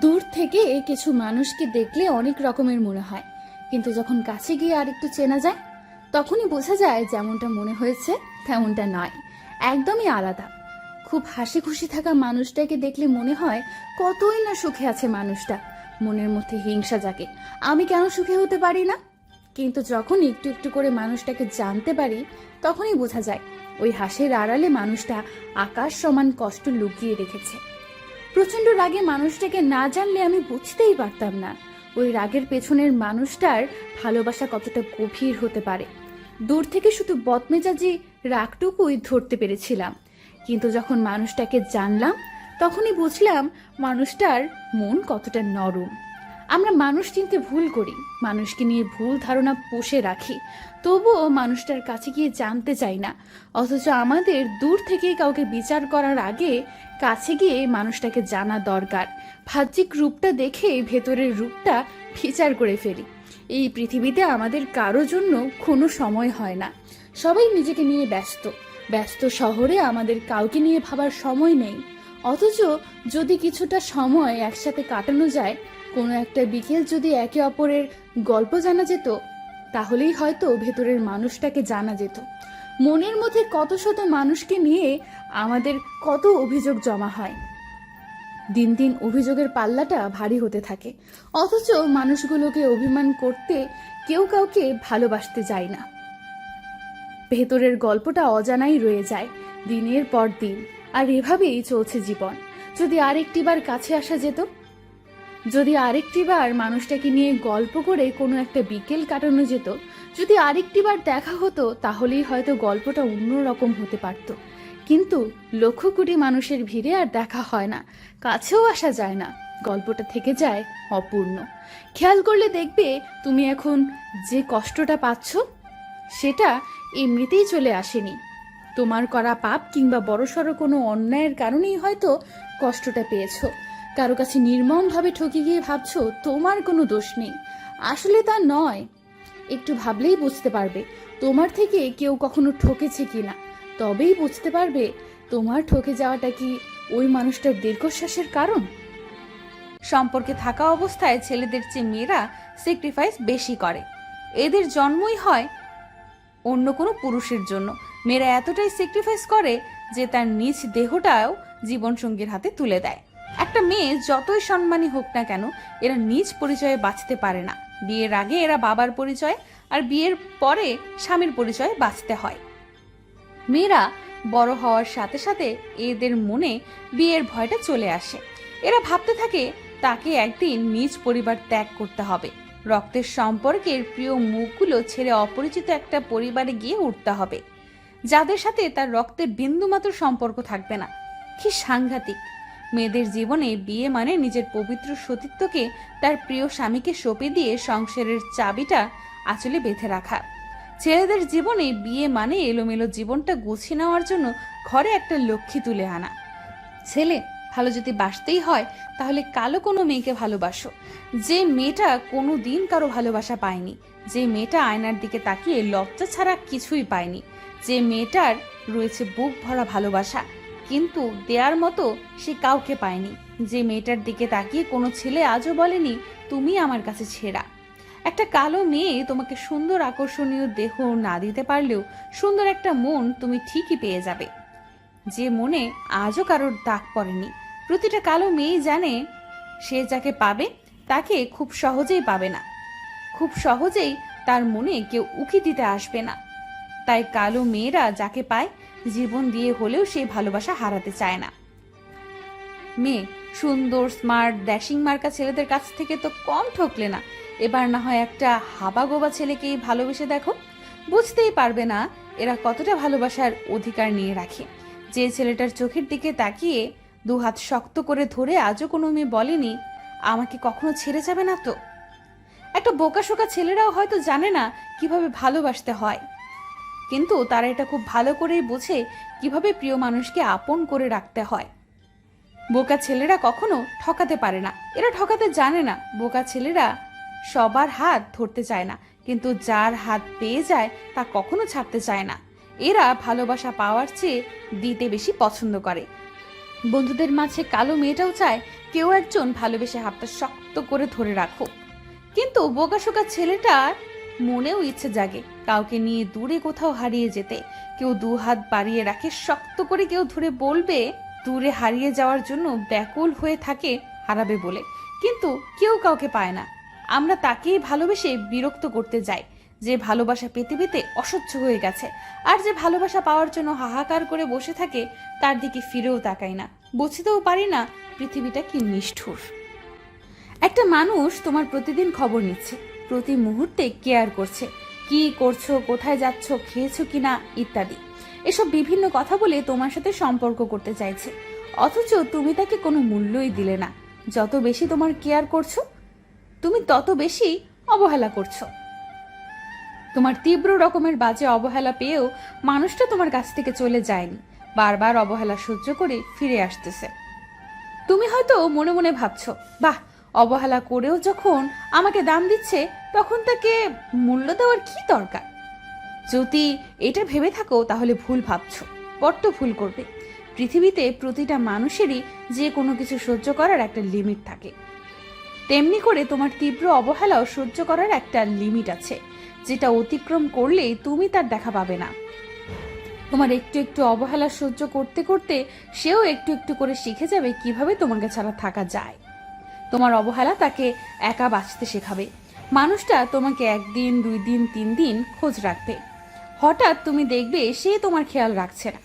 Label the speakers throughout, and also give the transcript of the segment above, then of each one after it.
Speaker 1: দূর থেকে এ কিছু মানুষকে দেখলে অনেক রকমের মনে হয়। কিন্তু যখন কাছে গিয়ে আর একটু চেনা যায়, তখনই বোঝা যায় যেমনটা মনে হয়েছে, তেমনটা নয়। একদমই আলাদা। খুব হাসি খুশি থাকা মানুষটাকে দেখলে মনে হয় কতই না সুখে আছে মানুষটা। মনের মধ্যে হিংসা জাগে, আমি কেন সুখে হতে পারি না? কিন্তু যখন একটু একটু করে মানুষটাকে জানতে পারি, তখনই বোঝা যায়, ওই হাসির আড়ালে মানুষটা আকাশ সমান কষ্ট লুকিয়ে রেখেছে। প্রচণ্ড রাগে মানুষটাকে না জানলে আমি বুঝতেই পারতাম না। ওই রাগের পেছনের মানুষটার ভালোবাসা কতটা গভীর হতে পারে। দূর থেকে শুধু বদমেজাজি রাগটুকুই ধরতে পেরেছিলাম। কিন্তু যখন মানুষটাকে জানলাম, তখনই বুঝলাম মানুষটার মন কতটা নরম। আমরা মানুষ চিনতে ভুল করি, মানুষকে নিয়ে ভুল ধারণা পুষে রাখি, তবুও মানুষটার কাছে গিয়ে জানতে চাই না, অথচ আমাদের দূর থেকে কাউকে বিচার করার আগে কাছে গিয়ে মানুষটাকে জানা দরকার বাহ্যিক রূপটা দেখে ভেতরের রূপটা ফিচার করে ফেলি। এই পৃথিবীতে আমাদের কারও জন্য কোনো সময় হয় না, সবাই নিজেকে নিয়ে ব্যস্ত ব্যস্ত শহরে আমাদের কাউকে নিয়ে ভাবার সময় নেই, অথচ যদি কিছুটা সময় একসাথে কাটানো যায় কোনো একটা বিকেল যদি একে অপরের গল্প জানা যেত, তাহলেই হয়তো ভেতরের মানুষটাকে জানা যেত। মনের মধ্যে কত শত মানুষকে নিয়ে আমাদের কত অভিযোগ জমা হয়। দিন দিন অভিযোগের পাল্লাটা ভারী হতে থাকে। অথচ মানুষগুলোকে অভিমান করতে কেউ কাউকে ভালোবাসতে যায় না। ভেতরের গল্পটা অজানাই রয়ে যায় দিনের পর দিন, আর এভাবেই চলছে জীবন। যদি আরেকটিবার কাছে আসা যেত যদি আরেকটিবার মানুষটাকে নিয়ে গল্প করে কোনো একটা বিকেল কাটানো যেত, যদি আরেকটিবার দেখা হতো, তাহলেই হয়তো গল্পটা অন্যরকম হতে পারত। কিন্তু লক্ষ কোটি মানুষের ভিড়ে আর দেখা হয় না, কাছেও আসা যায় না। গল্পটা থেকে যায় অপূর্ণ। খেয়াল করলে দেখবে তুমি এখন যে কষ্টটা পাচ্ছ, সেটা এমনিতেই চলে আসেনি। তোমার করা পাপ কিংবা বড়সড় কোনো অন্যায়ের কারণেই হয়তো কষ্টটা পেয়েছ। কারও কাছে নির্মমভাবে ঠকে গিয়ে ভাবছ, তোমার কোনো দোষ নেই। আসলে তা নয়। একটু ভাবলেই বুঝতে পারবে, তোমার থেকে কেউ কখনো ঠকেছে কিনা। তবেই বুঝতে পারবে, তোমার ঠকে যাওয়াটা কি ওই মানুষটার দীর্ঘশ্বাসের কারণ?
Speaker 2: সম্পর্কে থাকা অবস্থায় ছেলেদের চেয়ে মেয়েরা স্যাক্রিফাইস বেশি করে। এদের জন্মই হয় অন্য কোনো পুরুষের জন্য। মেয়েরা এতটাই স্যাক্রিফাইস করে যে তার নিজ দেহটাও জীবনসঙ্গীর হাতে তুলে দেয়। একটা মেয়ে যতই সম্মানী হোক না কেন, এরা নিজ পরিচয়ে বাঁচতে পারে না। বিয়ের আগে এরা বাবার পরিচয় আর বিয়ের পরে স্বামীর পরিচয়ে বাঁচতে হয়। মেয়েরা বড় হওয়ার সাথে সাথে এদের মনে বিয়ের ভয়টা চলে আসে। এরা ভাবতে থাকে, তাকে একদিন নিজ পরিবার ত্যাগ করতে হবে। রক্তের সম্পর্কের প্রিয় মুখগুলো ছেড়ে অপরিচিত একটা পরিবারে গিয়ে উঠতে হবে। যাদের সাথে তার রক্তের বিন্দুমাত্র সম্পর্ক থাকবে না। কি সাংঘাতিক। মেয়েদের জীবনে বিয়ে মানে নিজের পবিত্র সতীত্বকে তার প্রিয় স্বামীকে সঁপে দিয়ে সংসারের চাবিটা আঁচলে বেঁধে রাখা। ছেলেদের জীবনে বিয়ে মানে এলোমেলো জীবনটা গুছিয়ে নেওয়ার জন্য ঘরে একটা লক্ষ্মী তুলে আনা। ছেলে, ভালো যদি বাসতেই হয়, তাহলে কালো কোনো মেয়েকে ভালোবাসো। যে মেয়েটা কোনো দিন কারও ভালোবাসা পায়নি, যে মেয়েটা আয়নার দিকে তাকিয়ে লজ্জা ছাড়া কিছুই পায়নি, যে মেয়েটার রয়েছে বুক ভরা ভালোবাসা। কিন্তু দেওয়ার মতো সে কাউকে পায়নি। যে মেয়েটার দিকে তাকিয়ে কোনো ছেলে আজও বলেনি, তুমি আমার কাছে ছেঁড়া। একটা কালো মেয়ে তোমাকে সুন্দর আকর্ষণীয় দেহ না দিতে পারলেও সুন্দর একটা মন তুমি ঠিকই পেয়ে যাবে। যে মনে আজও কারোর দাগ পড়েনি। প্রতিটা কালো মেয়েই জানে সে যাকে পাবে, তাকে খুব সহজেই পাবে না। খুব সহজেই তার মনে কেউ উকি দিতে আসবে না। তাই কালো মেয়েরা যাকে পায় জীবন দিয়ে হলেও সেই ভালোবাসা হারাতে চায় না। মেয়ে, সুন্দর স্মার্ট ড্যাশিং মার্কা ছেলেদের কাছ থেকে তো কম ঠকলে না। এবার না হয় একটা হাবাগোবা ছেলেকেই ভালোবেসে দেখো। বুঝতেই পারবে না এরা কতটা ভালোবাসার অধিকার নিয়ে রাখে। যে ছেলেটার চোখের দিকে তাকিয়ে দু হাত শক্ত করে ধরে আজও কোনো মেয়ে বলেনি, আমাকে কখনো ছেড়ে যাবে না তো? একটা বোকাশোকা ছেলেরাও হয়তো জানে না কীভাবে ভালোবাসতে হয়। কিন্তু তারা এটা খুব ভালো করেই বোঝে কীভাবে প্রিয় মানুষকে আপন করে রাখতে হয়। বোকা ছেলেরা কখনো ঠকাতে পারে না। এরা ঠকাতে জানে না। বোকা ছেলেরা সবার হাত ধরতে চায় না। কিন্তু যার হাত পেয়ে যায়, তা কখনো ছাড়তে চায় না। এরা ভালোবাসা পাওয়ার চেয়ে দিতে বেশি পছন্দ করে। বন্ধুদের মাঝে কালো মেয়েটাও চায়, কেউ একজন ভালোবেসে হাতটা শক্ত করে ধরে রাখো কিন্তু বোকাশোকা ছেলেটার মনেও ইচ্ছে জাগে কাউকে নিয়ে দূরে কোথাও হারিয়ে যেতে। কেউ দু হাত বাড়িয়ে রাখে, শক্ত করে কেউ ধরে বলবে, দূরে হারিয়ে যাওয়ার জন্য ব্যাকুল হয়ে থাকে হারাবে বলে। কিন্তু কেউ কাউকে পায় না। আমরা তাকেই ভালোবেসে বিরক্ত করতে যাই, যে ভালোবাসা পেতে পেতে অসহ্য হয়ে গেছে। আর যে ভালোবাসা পাওয়ার জন্য হাহাকার করে বসে থাকে, তার দিকে ফিরেও তাকাই না। বুঝতেও পারি না পৃথিবীটা কি নিষ্ঠুর। একটা মানুষ তোমার প্রতিদিন খবর নিচ্ছে। প্রতি মুহূর্তে কেয়ার করছে। কি করছ, কোথায় যাচ্ছ, খেয়েছো কিনা, ইত্যাদি। এসব বিভিন্ন কথা বলে তোমার সাথে সম্পর্ক করতে চাইছে। অথচ তুমি তাকে কোনো মূল্যই দিলে না। যত বেশি তোমার কেয়ার করছ, তুমি তত বেশি অবহেলা করছ। তোমার তীব্র রকমের বাজে অবহেলা পেয়েও মানুষটা তোমার কাছ থেকে চলে যায়নি। বারবার অবহেলা সহ্য করে ফিরে আসতেছে। তুমি হয়তো মনে মনে ভাবছ, বাহ অবহেলা করেও যখন আমাকে দাম দিচ্ছে, তখন তাকে মূল্য দেওয়ার কি দরকার? যদি এটা ভেবে থাকো, তাহলে ভুল ভাবছ। বড্ড ভুল করবে। পৃথিবীতে প্রতিটা মানুষেরই যে কোনো কিছু সহ্য করার একটা লিমিট থাকে। তেমনি করে তোমার তীব্র অবহেলাও সহ্য করার একটা লিমিট আছে, যেটা অতিক্রম করলেই তুমি তার দেখা পাবে না। তোমার একটু একটু অবহেলা সহ্য করতে করতে সেও একটু একটু করে শিখে যাবে কীভাবে তোমাকে ছাড়া থাকা যায়। তোমার অবহেলা তাকে একা বাঁচতে শেখাবে। মানুষটা তোমাকে একদিন দুই দিন তিন দিন খোঁজ রাখবে। হঠাৎ তুমি দেখবে সে তোমার খেয়াল রাখছে না।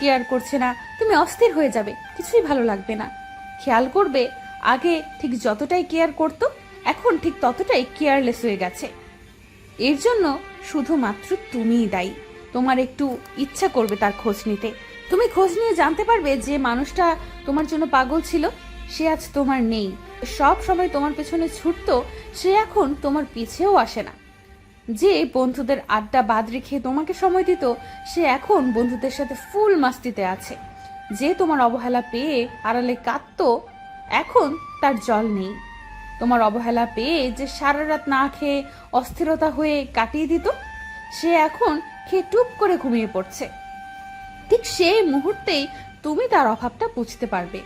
Speaker 2: কেয়ার করছে না, তুমি অস্থির হয়ে যাবে, কিছুই ভালো লাগবে না। খেয়াল করবে, আগে ঠিক যতটাই কেয়ার করতো, এখন ঠিক ততটাই কেয়ারলেস হয়ে গেছে। এর জন্য শুধুমাত্র তুমিই দায়ী। তোমার একটু ইচ্ছা করবে তার খোঁজ নিতে। তুমি খোঁজ নিয়ে জানতে পারবে যে মানুষটা তোমার জন্য পাগল ছিল। সে আজ তোমার নেই। সব সময় তোমার পেছনে ছুটতো, সে এখন তোমার পিছেও আসে না। যে বন্ধুদের আড্ডা বাদ রেখে তোমাকে সময় দিত, সে এখন বন্ধুদের সাথে ফুল মাস্তিতে আছে। যে তোমার অবহেলা পেয়ে আড়ালে কাঁদতো, এখন তার জল নেই। তোমার অবহেলা পেয়ে যে সারা রাত না খেয়ে অস্থিরতা হয়ে কাটিয়ে দিত, সে এখন খেয়ে টুপ করে ঘুমিয়ে পড়ছে। ঠিক সেই মুহূর্তেই তুমি তার অভাবটা বুঝতে পারবে।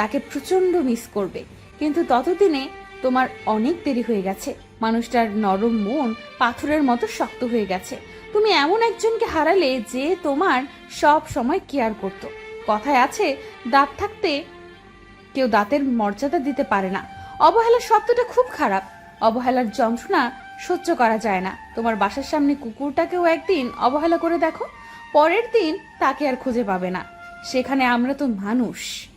Speaker 2: তাকে প্রচণ্ড মিস করবে। কিন্তু ততদিনে তোমার অনেক দেরি হয়ে গেছে। মানুষটার নরম মন পাথরের মতো শক্ত হয়ে গেছে। তুমি এমন একজনকে হারালে যে তোমার সব সময় কেয়ার করত। কথায় আছে, দাঁত থাকতে কেউ দাঁতের মর্যাদা দিতে পারে না। অবহেলার শব্দটা খুব খারাপ। অবহেলার যন্ত্রণা সহ্য করা যায় না। তোমার বাসার সামনে কুকুরটাকেও একদিন অবহেলা করে দেখো। পরের দিন তাকে আর খুঁজে পাবে না। সেখানে আমরা তো মানুষ।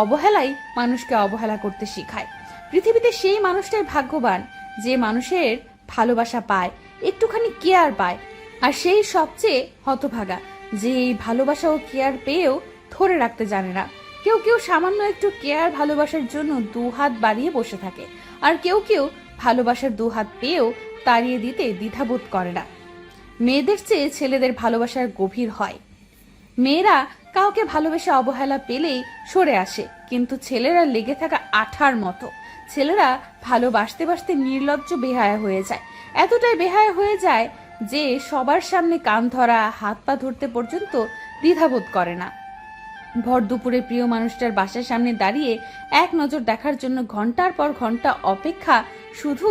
Speaker 2: অবহেলাই মানুষকে অবহেলা করতে শেখায়। পৃথিবীতে সেই মানুষটাই ভাগ্যবান যে মানুষের ভালোবাসা পায়, একটুখানি কেয়ার পায়, আর সেই সবচেয়ে হতভাগা যে এই ভালোবাসা ও কেয়ার পেয়েও ধরে রাখতে জানে না। কেউ কেউ সামান্য একটু কেয়ার ভালোবাসার জন্য দু হাত বাড়িয়ে বসে থাকে, আর কেউ কেউ ভালোবাসার দু হাত পেয়েও তাড়িয়ে দিতে দ্বিধাবোধ করে না। মেয়েদের চেয়ে ছেলেদের ভালোবাসার গভীর হয়। মেয়েরা কাউকে ভালোবেসে অবহেলা পেলেই সরে আসে, কিন্তু ছেলেরা লেগে থাকা আঠার মতো। ছেলেরা ভালোবাসতে বাসতে নির্লজ্জ বেহায়া হয়ে যায়। এতটাই বেহায়া হয়ে যায় যে সবার সামনে কান ধরা, হাত পা ধরতে পর্যন্ত দ্বিধাবোধ করে না। ভর দুপুরে প্রিয় মানুষটার বাসার সামনে দাঁড়িয়ে এক নজর দেখার জন্য ঘণ্টার পর ঘণ্টা অপেক্ষা শুধু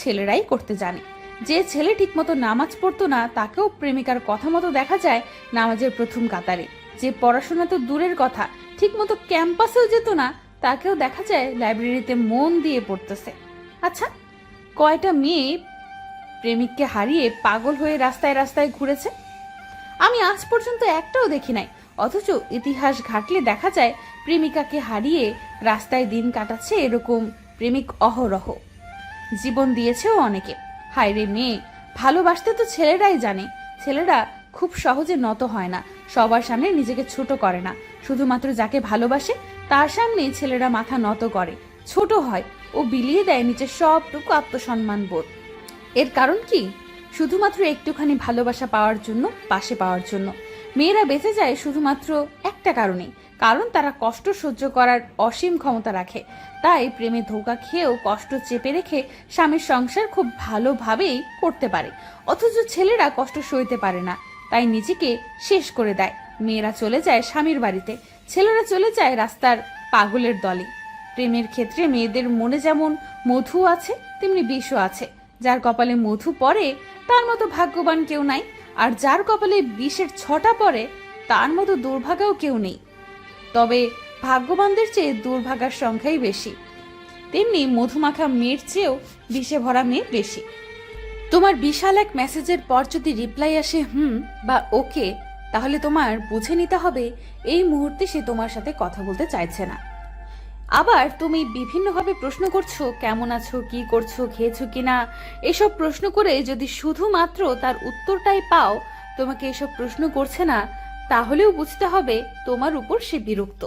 Speaker 2: ছেলেরাই করতে জানে। যে ছেলে ঠিকমতো নামাজ পড়তো না, তাকেও প্রেমিকার কথা মতো দেখা যায় নামাজের প্রথম কাতারে। যে পড়াশোনা তো দূরের কথা, ঠিকমতো ক্যাম্পাসেও যেত না, তাকেও দেখা যায় লাইব্রেরিতে মন দিয়ে পড়তেছে। আচ্ছা কয়টা মেয়ে প্রেমিককে হারিয়ে পাগল হয়ে রাস্তায় রাস্তায় ঘুরেছে? আমি আজ পর্যন্ত একটাও দেখি নাই, অথচ ইতিহাস ঘাটলে দেখা যায় প্রেমিকাকে হারিয়ে রাস্তায় দিন কাটাচ্ছে এরকম প্রেমিক অহরহ। জীবন দিয়েছেও অনেকে। হায় রে মেয়ে, ভালোবাসতে তো ছেলেরাই জানে, ছেলেরা খুব সহজে নত হয় না। সবার সামনে নিজেকে ছোট করে না। শুধুমাত্র যাকে ভালোবাসে, তার সামনে ছেলেরা মাথা নত করে। ছোট হয়, ও বিলিয়ে দেয় নিজের সবটুকু আত্মসম্মান বোধ। এর কারণ কি? শুধুমাত্র একটুখানি ভালোবাসা পাওয়ার জন্য, পাশে পাওয়ার জন্য। মেয়েরা বেঁচে যায় শুধুমাত্র একটা কারণে, কারণ তারা কষ্ট সহ্য করার অসীম ক্ষমতা রাখে। তাই প্রেমে ধোকা খেয়েও কষ্ট চেপে রেখে স্বামীর সংসার খুব ভালোভাবেই করতে পারে। অথচ ছেলেরা কষ্ট সইতে পারে না। তাই নিজেকে শেষ করে দেয়। মেয়েরা চলে যায় স্বামীর বাড়িতে। ছেলেরা চলে যায় রাস্তার পাগলের দলে। প্রেমের ক্ষেত্রে মেয়েদের মনে যেমন মধু আছে, তেমনি বিষও আছে। যার কপালে মধু পড়ে, তার মতো ভাগ্যবান কেউ নাই। আর যার কপালে বিষের ছটা পড়ে, তার মতো দুর্ভাগাও কেউ নেই। তবে ভাগ্যবানদের চেয়ে দুর্ভাগার সংখ্যাই বেশি। তেমনি মধুমাখা মেয়ের চেয়েও বিষে ভরা মেয়ে বেশি। তোমার বিশাল এক মেসেজের পর যদি রিপ্লাই আসে হুম বা ওকে, তাহলে তোমার বুঝে নিতে হবে এই মুহূর্তে সে তোমার সাথে কথা বলতে চাইছে না। আবার তুমি বিভিন্নভাবে প্রশ্ন করছ, কেমন আছো, কি করছ, খেয়েছো কিনা? এসব প্রশ্ন করে যদি শুধুমাত্র তার উত্তরটাই পাও, তোমাকে এসব প্রশ্ন করছে না, তাহলেও বুঝতে হবে তোমার উপর সে বিরক্ত।